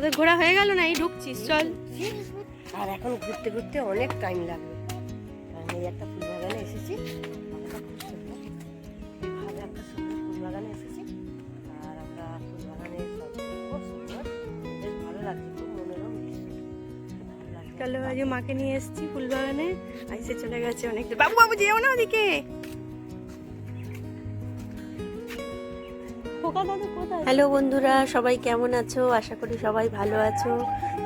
তোদের ঘোরা হয়ে গেল না? এই ঢুকছিস চল। আর এখন ঘুরতে ঘুরতে অনেক টাইম লাগবে। কারণ এই একটা ফুল বাগানে এসেছি। একটা সুন্দর ফুল বাগানে এসেছি। আর আমরা ফুল বাগানে সুন্দর। বেশ ভালো লাগছে খুব মনোরম দৃশ্য। ভালো লাগছে। চলো আজকে মাকে নিয়ে এসেছি ফুলবাগানে। আইসে চলে গেছে অনেক। বাবু বাবু যেও না ওদিকে। হ্যালো বন্ধুরা সবাই কেমন আছো? আশা করি সবাই ভালো আছো।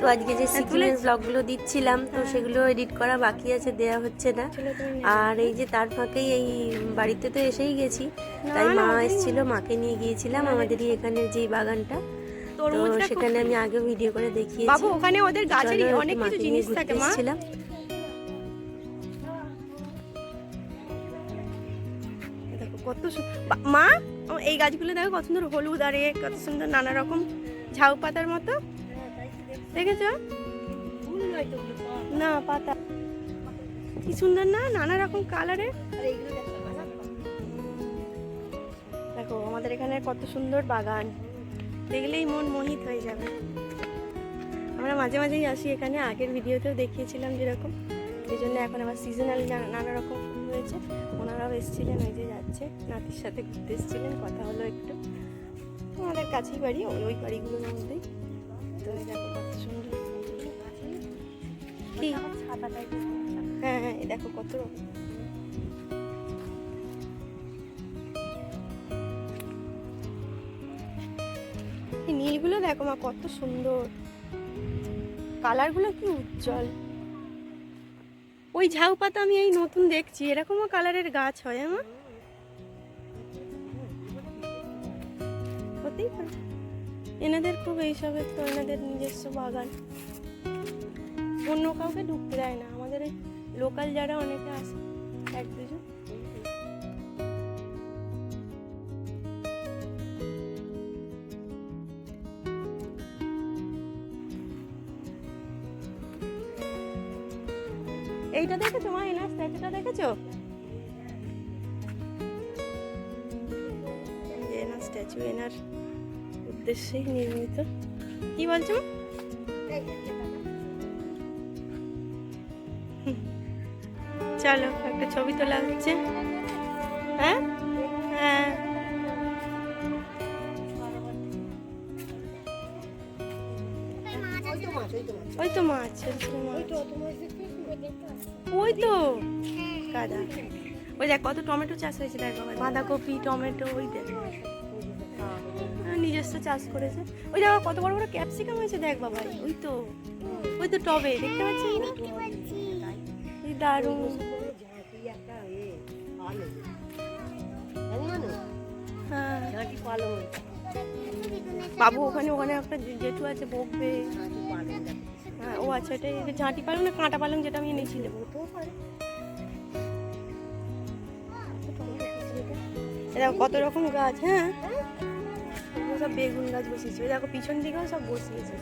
তো আজকে যে সিক্রেট ব্লগগুলো দিচ্ছিলাম তো সেগুলো এডিট করা বাকি আছে দেয়া হচ্ছে না। আর এই যে তার ফাঁকেই এই বাড়িতে তো এসেই গেছি। তাই মা এসেছিল মাকে নিয়ে গিয়েছিলাম আমাদেরই এখানের যে বাগানটা। তো সেখানে আমি আগে ভিডিও করে দেখিয়েছি। বাবু ওখানে ওদের গাছের অনেক কিছু জিনিস থাকে মা। কত মা এই গাছগুলো দেখো কত সুন্দর হলুদ আর এ কত সুন্দর নানা রকম ঝাউ পাতার মতো। দেখেছ। না পাতা। কি সুন্দর না নানা রকম কালারের। দেখো, আমাদের এখানে কত সুন্দর বাগান। দেখলেই মন মোহিত হয়ে যাবে। আমরা মাঝে মাঝেই আসি এখানে আগের ভিডিওতেও দেখিয়েছিলাম যেরকম। এই জন্য এখন আবার সিজনাল নানা রকম রয়েছে ওনারাও এসেছিলেন ওই যে যাচ্ছে। নাতির সাথে ঘুরতে এসেছিলেন কথা হলো একটু। আমাদের কাছেই বাড়ি ওই ওই বাড়িগুলোর মধ্যেই। তো দেখো কত সুন্দর কি হ্যাঁ হ্যাঁ এই দেখো কত রকম। নীলগুলো দেখো মা কত সুন্দর। কালারগুলো কি উজ্জ্বল। ওই ঝাউ পাতা আমি এই নতুন দেখছি। এরকমও কালারের গাছ হয় আমার হতেই পারে। এনাদের খুব এইসবের তো এনাদের নিজস্ব বাগান। অন্য কাউকে ঢুকতে দেয় না। আমাদের লোকাল যারা অনেকে আসে এক দুজন। এইটা দেখেছ মা, এনার স্ট্যাচুটা দেখেছ? এনার স্ট্যাচু, এনার উদ্দেশ্যেই নির্মিত কি বলছো? চলো, একটা ছবি তোলা হচ্ছে। হ্যাঁ? হ্যাঁ। ওই তো মাছ ওই তো কাদা। ওই দেখ, কত টমেটো চাষ হয়েছে, দেখ বাঁধাকপি, টমেটো, ওই দেখ। হ্যাঁ, চাষ করেছে ওই দেখো কত বড় বড় ক্যাপসিকাম হয়েছে দেখ বাবা ওই তো ওই তো টবে দেখতে পাচ্ছি এই দারুণ? হ্যাঁ বাবু ওখানে ওখানে একটা জেঠু আছে বকবে। হ্যাঁ ও আচ্ছা এটা এটা ঝাঁটি পালং না কাঁটা পালং যেটা আমি এনেছিলাম হতেও পারে। এ দেখো কত রকম গাছ হ্যাঁ এগুলো সব বেগুন গাছ বসিয়েছে। দেখো, পিছন দিকেও সব বসিয়েছে।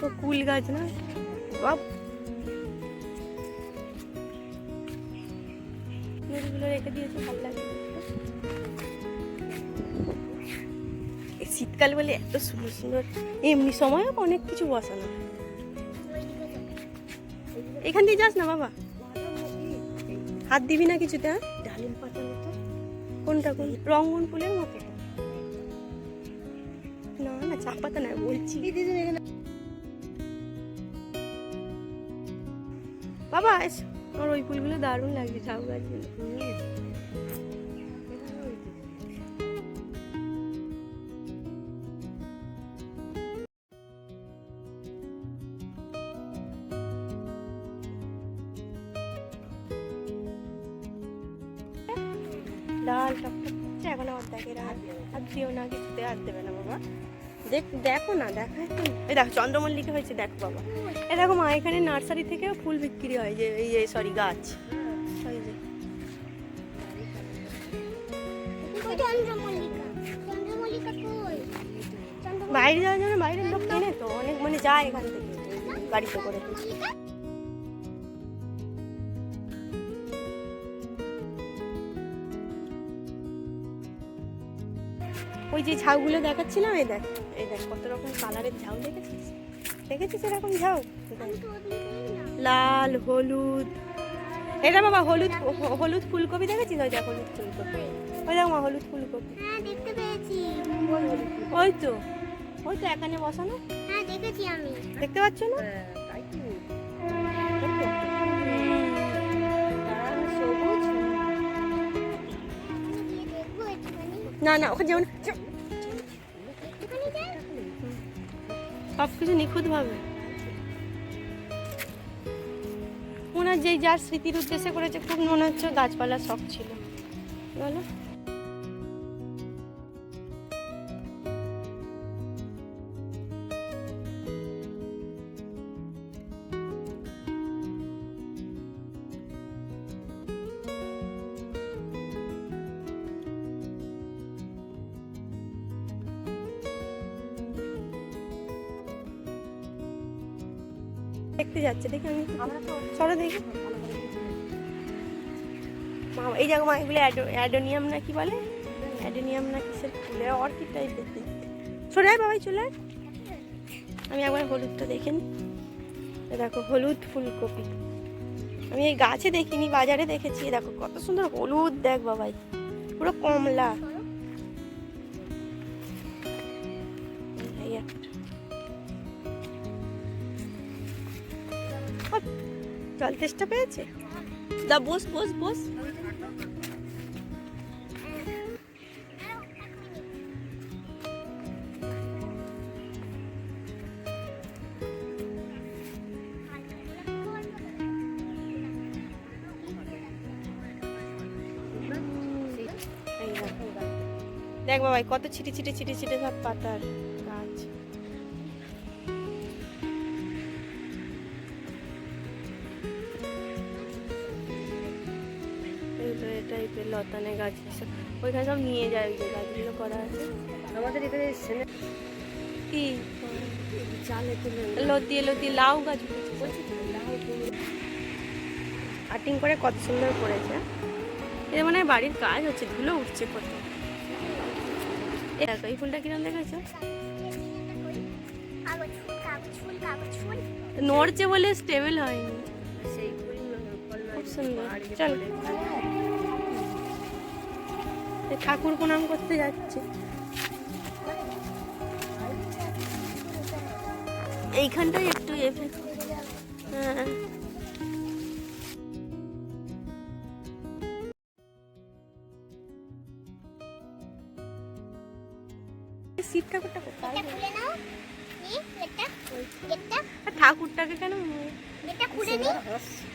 তো কুল গাছ না? বাব নদীগুলো রেখে দিয়েছে, ভালো লাগে। শীতকাল বলে এত সুন্দর সুন্দর, এমনি সময়ও অনেক কিছু বসানো। এখান দিয়ে যাস না বাবা? হাত দিবি না কিছুতে হ্যাঁ? ডালিম পাতার মতো কোনটা কোন? রঙ্গন ফুলের মতো। না না চা পাতা না বলছি। বাবা এস আমার ওই ফুলগুলো দারুণ লাগছে ঝাউ গাছগুলো লাল টকটক করছে এখন আমার দেখে হাত হাত দিও না কিছুতে হাত দেবে না বাবা। দেখ দেখো না দেখা এই দেখো চন্দ্রমল্লিকা হয়েছে দেখো বাবা। এ দেখো মা এখানে নার্সারি থেকেও ফুল বিক্রি হয় যে এই যে সরি গাছ। ওই যে। বাইরে যাওয়ার জন্য বাইরের লোক কেনে তো? অনেক মানে যায় এখান থেকে। গাড়িতে করে। ওই যে ঝাউগুলো দেখাচ্ছিলাম এই দেখ এই দেখ কত রকম কালারের ঝাউ দেখেছিস? দেখেছিস এরকম ঝাউ? লাল হলুদ। এটা বাবা হলুদ হলুদ ফুলকপি দেখেছিস? ওই দেখ হলুদ ফুলকপি। ওই দেখ মা হলুদ ফুলকপি। হ্যাঁ ওই তো ওই তো এখানে বসানো। হ্যাঁ দেখেছি দেখতে পাচ্ছ না? না না, ওখানে যেমন সব কিছু নিখুঁত ভাবে ওনার যেই যার স্মৃতির উদ্দেশ্যে করেছে, খুব মনে হচ্ছে গাছপালার শখ ছিল। বলো। দেখতে যাচ্ছে দেখি আমি চলো দেখি। মা এই জায়গা মা এগুলো অ্যাডোনিয়াম না কি বলে? অ্যাডোনিয়াম না কিসের ফুলের অর্কিড টাইপের দেখতে চলে আয় বাবাই চলে। আমি একবার হলুদটা দেখে নিই দেখো হলুদ ফুলকপি। আমি এই গাছে দেখিনি বাজারে দেখেছি। দেখো কত সুন্দর হলুদ দেখ বাবাই। পুরো কমলা। তেষ্টা পেয়েছে? দা বস বস বস। দেখ বাবাই, কত ছিটে ছিটে ছিটে ছিটে, সব পাতার গাছ। টাইপের লতানে গাছ ওইখানে সব নিয়ে যায় ওই যে গাছগুলো করা আছে। আমাদের এখানে সেনে কি? চালে তুলে লতিয়ে লতিয়ে লাউ গাছ কাটিং করে কত সুন্দর করেছে। এটা মানে বাড়ির কাজ হচ্ছে ধুলো উঠছে কত। দেখো এই ফুলটা কিরম দেখেছ নড়ছে বলে স্টেবল হয়নি। খুব সুন্দর। চল। ঠাকুর প্রণাম করতে যাচ্ছে। এইখানটাই একটু এফে হ্যাঁ। শিব ঠাকুরটা ঠাকুরটাকে কেন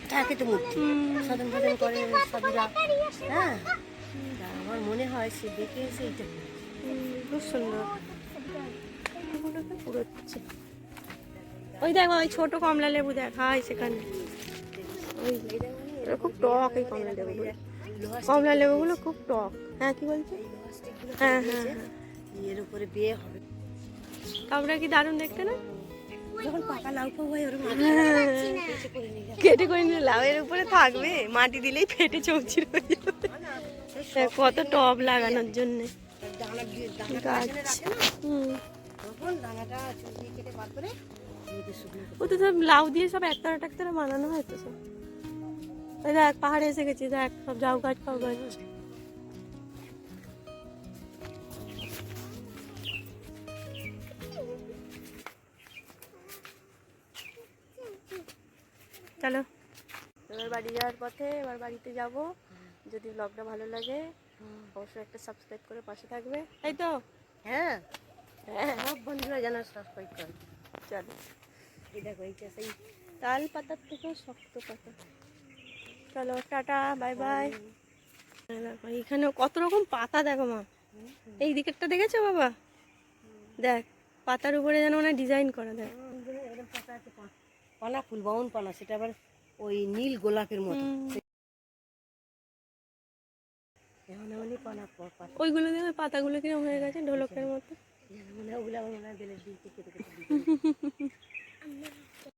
থাকে তো মূর্তি। হুম, সাধন সাধন করে সাধুরা হ্যাঁ। আমার মনে হয় সে দেখে এসে এইটা খুব সুন্দর। পুরোচ্ছে ওই দেখ ওই ছোট কমলা লেবু দেখ হাই সেখানে। ওই খুব টক এই কমলা লেবুগুলো। কমলা লেবুগুলো খুব টক। হ্যাঁ কি বলছো? হ্যাঁ হ্যাঁ হ্যাঁ। এর উপরে বিয়ে হবে কাপড়টা কি দারুণ দেখতে না? যখন পাকা লাউ পাবো হয় ওরকম কেটে করে নিলে লাউয়ের উপরে থাকবে মাটি দিলেই ফেটে চৌচির হয়ে কত টব লাগানোর জন্য। ও তো সব লাউ দিয়ে সব একতারা টাকতারা বানানো হয় তো সব। দেখ পাহাড়ে এসে গেছি দেখ সব ঝাউ গাছ ফাউ গাছ। চলো। এবার বাড়ি যাওয়ার পথে এবার বাড়িতে যাব। যদি ব্লগটা ভালো লাগে অবশ্যই একটা সাবস্ক্রাইব করে পাশে থাকবে। তাই তো? হ্যাঁ। হ্যাঁ। সব বন্ধুরা জানা সাবস্ক্রাইব করে। চলো। এই দেখো এইটা সেই তাল পাতার থেকেও শক্ত পাতা। চলো টাটা বাই বাই দেখো এখানে কত রকম পাতা দেখো মা। এই দিকেরটা দেখেছ বাবা? দেখ পাতার উপরে যেন মানে ডিজাইন করা দেখ। পানা ফুল বাউন পানা সেটা আবার ওই নীল গোলাপের মতো। ওইগুলো দিয়ে পাতাগুলো কিরম হয়ে গেছে ঢোলকের মতো। মানে ওগুলো আমার মনে হয় বেলের দিকে কেটে কেটে